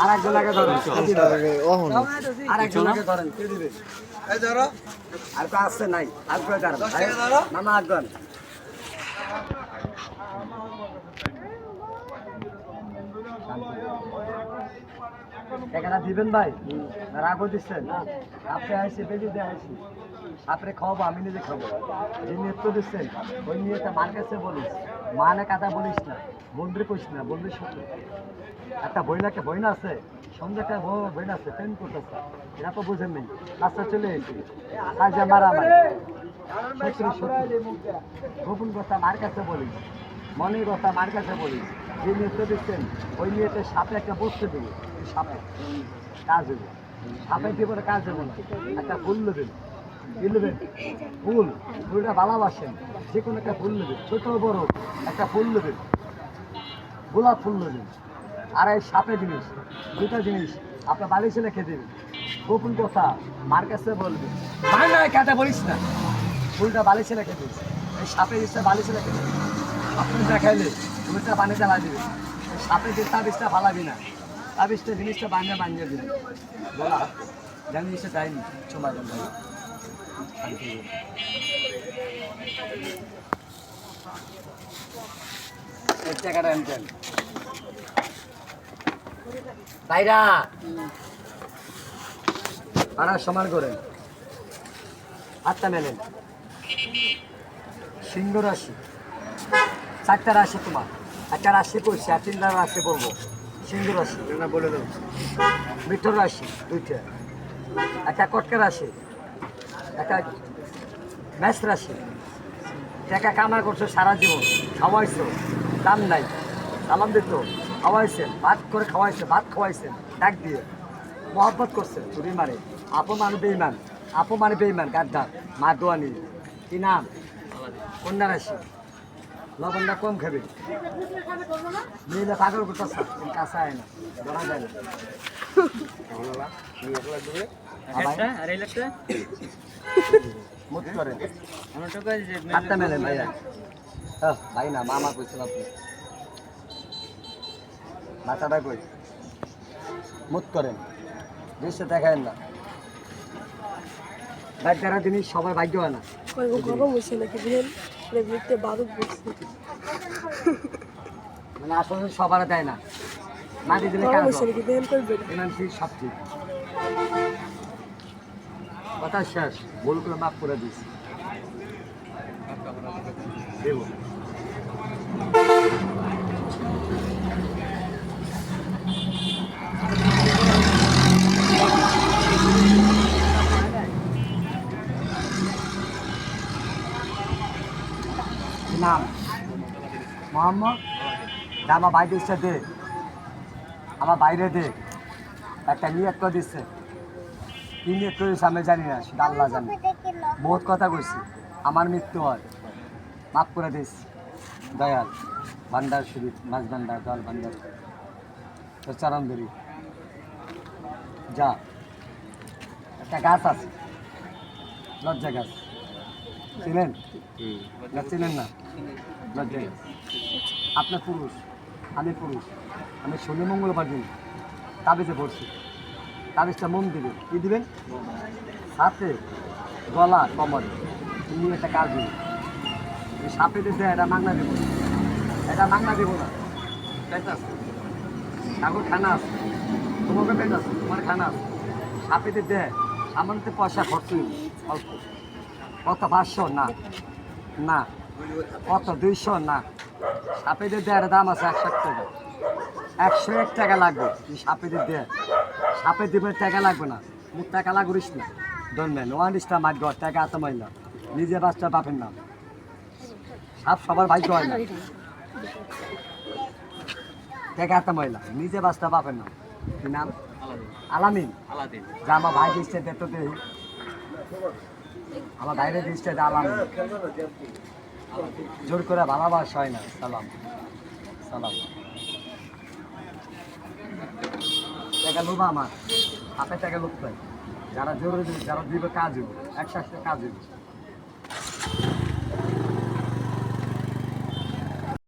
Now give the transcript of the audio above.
আর আর একজনকে ধরেন। কে তো আসছে নাই। আর মামা একজন। টাকাটা দিবেন ভাই। রাগও দিচ্ছেন আপনি আইসি বেজি দিয়ে আইসি। আপনি খাওয়াবো আমি নিজে খাব যে নৃত্য দিচ্ছেন ওই নিয়েটা মার কাছে বলিস মানে কথা বলিস না, বন্ধুরে কইস না, বন্ধুর সাথে। একটা বইনাকে বইনা আছে? সঙ্গে একটা বইনা আছে? প্রেম করতেছে। এরা তো বুঝেন নেই। রাস্তা চলে কাজে মারা আমার গোপন কথা মার কাছে বলিস, মনের কথা মার কাছে বলিস। যে নৃত্য দিচ্ছেন, ওই নিয়েতে সাপে একটা বসতে দেবে, সাপে। কাজ হবে সাপে পরে কাজ হবে একটা নেবেন কি নেবেন ফুল, ফুলটা ভালোবাসেন, যে কোনো একটা ফুল নেবেন, ছোট বড়, একটা ফুল নেবেন, গোলাপ ফুল নেবেন, আর এই সাপে জিনিস দুটা জিনিস আপনার বালিশে রেখে দেবেন, গোপন কথা, মার কাছে বলবেন। মার নয় কাটা বলিস না। ফুলটা বালিশে রেখে দিস, এই সাপে জিনিসটা বালিশে রেখে দিস। আপনি দেখাইলে, ফুলটা পানিতে লাগিয়ে দিবি সাপে যে তাবিজটা ফালাবি না, তাবিজটা জিনিসটা বানিয়ে বানিয়ে দিবি বলা জানি জিনিসটা যায়নি সময় দেন ভাই শান্তি হয়ে। এই টাকাটা পাড়া সমান করেন হাতটা মেলেন। সিংহ রাশি। চারটা রাশি তোমার। একটা রাশি করছি আর তিনটা রাশি করব সিংহ রাশি। বলে দেবো মিঠর রাশি দুইটা। একটা কটকা রাশি। একটা ম্যাচ রাশি। টাকা কামাই করছ সারা জীবন, খাওয়াইছো, দাম নাই, সালাম দিত খাওয়াইছেন ভাত করে খাওয়াইছে, ভাত খাওয়াইছেন ডাক দিয়ে মহব্বত করছে চুরি মারে আপো মানে বেইমান আপো মানে বেইমান গাদ্দার মা দোয়ানি কি নাম? কন্যা রাশি। লবণটা কম খাবে। মেয়েরা পাগল করতেছে কাঁচা হয় না বলা যায় না। হ্যাঁ, ভাই না মামা কইছিল আপনি। মাথাটা কই? মুখ করেন। দৃশ্য দেখায় না। ভাই যারা জিনিস সবার ভাগ্য হয় না। কয়েক গরম হয়েছে নাকি? বুঝলেন দেখতে বারুদ পড়ছে মানে আসলে সবার দেয় না। মাটি দিলে কাজ হয়। সব ঠিক। কথা শেষ। ভুল করে মাফ করে দেব। নাম মোহাম্মদ আমার বাইরে দে। আমার বাইরে দে। একটা নিয়ত করে দিচ্ছে নিয়ত আমি জানি না সেটা আল্লাহ জানে। বহুত কথা কইছি। আমার মৃত্যু হয়। মাফ করে দিস। দয়াল ভান্ডার শরীফ মাছ ভান্ডার জল ভান্ডার তোর চরণ ধরি যা। একটা গাছ আছে। লজ্জা গাছ। চিনেন? না চিনেন না? লজ্জা গাছ। আপনার পুরুষ আমি পুরুষ। আমি শনি মঙ্গলবার দিন তাবিজে পড়ছি। তাবিজটা মন দিবেন কি দিবেন? হাতে গলা কমরে। তুমি একটা কাজ এই সাপে দিতে এটা মাংনা দেবো। এটা মাংনা দেবো না। পেট আছে ঠাকুর খানা আছে। তোমাকে পেট আছে, তোমার খানা আছে। সাপে আমার তো পয়সা খরচ অল্প। কত? পাঁচশো? না। না। কত? দুইশো? না। সাপে দিতে একটা দাম আছে একশো এক টাকা। একশো এক টাকা লাগবে। এই সাপে দিতে সাপে দিবে টাকা লাগবে না। মুখ টাকা লাগুরিস না। ধরবেন ওয়ান ইস্টা মাঠ ঘর টাকা এত মহিলা নিজে বাচ্চা পাবেন না সাপ সবার ভাগ্য হয় না। টাকা এত মহিলা নিজে বাচ্চা পাবেন না কি নাম? আলামিন। যা আমার ভাই দিচ্ছে দে তো দেই। আমার ভাইরে দিচ্ছে আলামিন। জোর করে ভালোবাস হয় না। সালাম। সালাম। টাকা লোভা আমার হাতে টাকা পাই যারা জরুরি যারা দিবে কাজ একসাথে কাজ